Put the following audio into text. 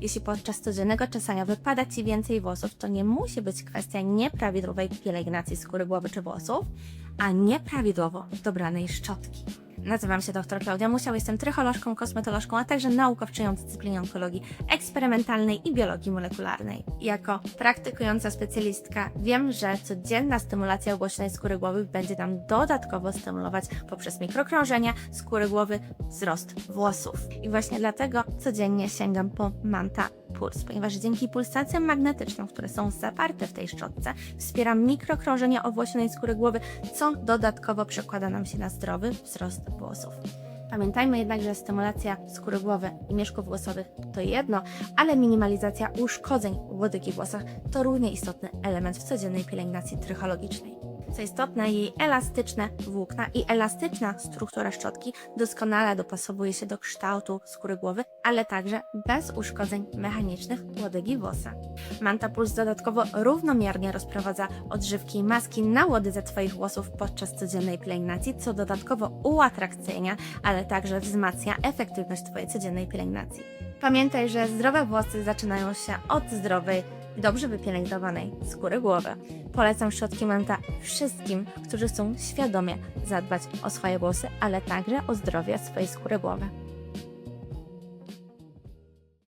Jeśli podczas codziennego czesania wypada Ci więcej włosów, to nie musi być kwestia nieprawidłowej pielęgnacji skóry głowy czy włosów, a nieprawidłowo dobranej szczotki. Nazywam się dr Klaudia Musiał, jestem trycholożką, kosmetolożką, a także naukowczynią w dyscyplinie onkologii eksperymentalnej i biologii molekularnej. Jako praktykująca specjalistka wiem, że codzienna stymulacja głośnej skóry głowy będzie nam dodatkowo stymulować poprzez mikrokrążenia skóry głowy wzrost włosów. I właśnie dlatego codziennie sięgam po Manta Puls, ponieważ dzięki pulsacjom magnetycznym, które są zawarte w tej szczotce, wspiera mikrokrążenia owłosionej skóry głowy, co dodatkowo przekłada nam się na zdrowy wzrost włosów. Pamiętajmy jednak, że stymulacja skóry głowy i mieszków włosowych to jedno, ale minimalizacja uszkodzeń w łodygi włosach to równie istotny element w codziennej pielęgnacji trychologicznej. Co istotne, jej elastyczne włókna i elastyczna struktura szczotki doskonale dopasowuje się do kształtu skóry głowy, ale także bez uszkodzeń mechanicznych łodygi włosa. Manta Puls dodatkowo równomiernie rozprowadza odżywki i maski na łodydze Twoich włosów podczas codziennej pielęgnacji, co dodatkowo uatrakcyjnia, ale także wzmacnia efektywność Twojej codziennej pielęgnacji. Pamiętaj, że zdrowe włosy zaczynają się od zdrowej, dobrze wypielęgnowanej skóry głowy. Polecam szczotki Manta wszystkim, którzy chcą świadomie zadbać o swoje włosy, ale także o zdrowie swojej skóry głowy.